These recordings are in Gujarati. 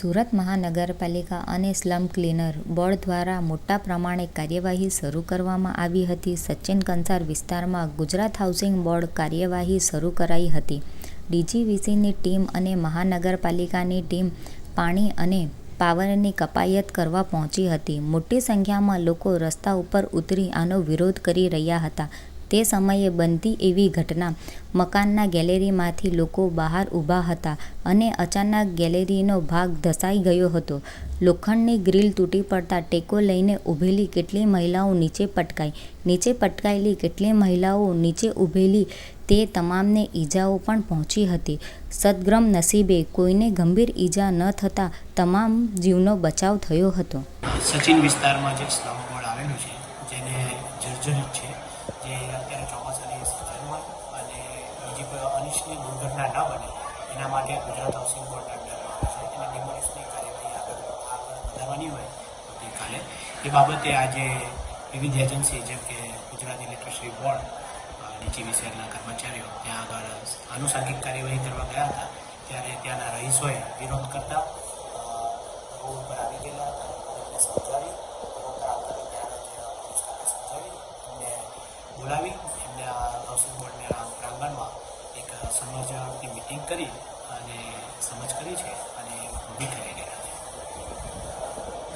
સુરત મહાનગરપાલિકા અને સ્લમ ક્લીનર બોર્ડ દ્વારા મોટા પ્રમાણે કાર્યવાહી શરૂ કરવામાં આવી હતી. સચિન કંસાર વિસ્તારમાં ગુજરાત હાઉસિંગ બોર્ડ કાર્યવાહી શરૂ કરાઈ હતી. ડીજીવીસીની ટીમ અને મહાનગરપાલિકાની ટીમ પાણી અને પાવરની કપાયત કરવા પહોંચી હતી. મોટી સંખ્યામાં લોકો રસ્તા ઉપર ઉતરી આનો વિરોધ કરી રહ્યા હતા. તે સમયે બનતી એવી ઘટના. મકાનના ગેલેરીમાંથી લોકો બહાર ઊભા હતા અને અચાનક ગેલેરીનો ભાગ ધસાઈ ગયો હતો. લોખંડની ગ્રીલ તૂટી પડતા ટેકો લઈને ઊભેલી કેટલી મહિલાઓ નીચે પટકાઈ. નીચે પટકાયેલી કેટલી મહિલાઓ નીચે ઊભેલી તે તમામને ઈજાઓ પણ પહોંચી હતી. સદગ્રમ નસીબે કોઈને ગંભીર ઈજા ન થતાં તમામ જીવનો બચાવ થયો હતો. સચિન વિસ્તારમાં જે સ્લમ બોર્ડ આવેલું છે, જેને જર્જરિત છે જે અત્યારે ચોમાસાની સિઝનમાં અને બીજી કોઈ અનિચ્છનીય દુર્ઘટના ન બને, એના માટે ગુજરાત હાઉસિંગ બોર્ડ છે. અને ડિમોલિશની આગળ આગળ વધારવાની હોય તો એ બાબતે આજે વિવિધ એજન્સી જેમ કે ગુજરાત ઇલેક્ટ્રિસિટી બોર્ડ ડીજીવીસીએલના કર્મચારીઓ ત્યાં આગળ આનુષંગિક કાર્યવાહી કરવા ગયા હતા. ત્યારે ત્યાંના રહીશોએ વિરોધ કરતા રોડ ઉપર આવી ગયેલા બોલાવી એમને આ હાઉસિંગ બોર્ડના પ્રાંગણમાં એક સમજની મિટિંગ કરી અને સમજ કરી છે અને ઊભી કરી ગયા છે.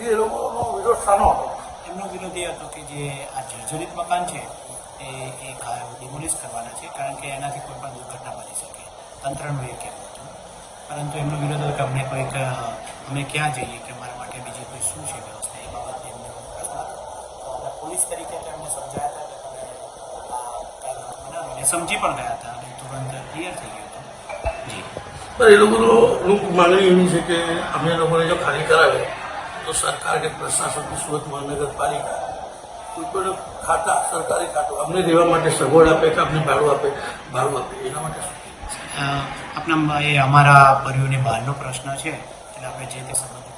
એ લોકોનો વિરોધ શાનો હતો? એમનો વિરોધ એ હતો કે જે આ જર્જરિત મકાન છે એ એ ડિમોલિશ કરવાના છે કારણ કે એનાથી કોઈ પણ દુર્ઘટના બની શકે. તંત્રનું એ કહેવું હતું. પરંતુ એમનો વિરોધ હતો કે અમને કોઈક અમે ક્યાં જઈએ કે અમારા માટે બીજી કોઈ શું છે વ્યવસ્થા? એ બાબતે એમનો પ્રશ્ન પોલીસ તરીકે તેમને સમજાયા સમજી પણ ગયા હતા અને તુરંત ક્લિયર થઈ ગયું હતું. જી. પણ એ લોકોનું માંગણી એવી છે કે અમે લોકોને જો ખાલી કરાવે તો સરકાર કે પ્રશાસન સુરત મહાનગરપાલિકા કોઈ પણ ખાતા સરકારી ખાતું અમને રહેવા માટે સગવડ આપે કે અમને ભાડું આપે? ભાડું આપે. એના માટે આપણા એ અમારા પરિવારની બહારનો પ્રશ્ન છે. એટલે આપણે જે તે સંબંધિત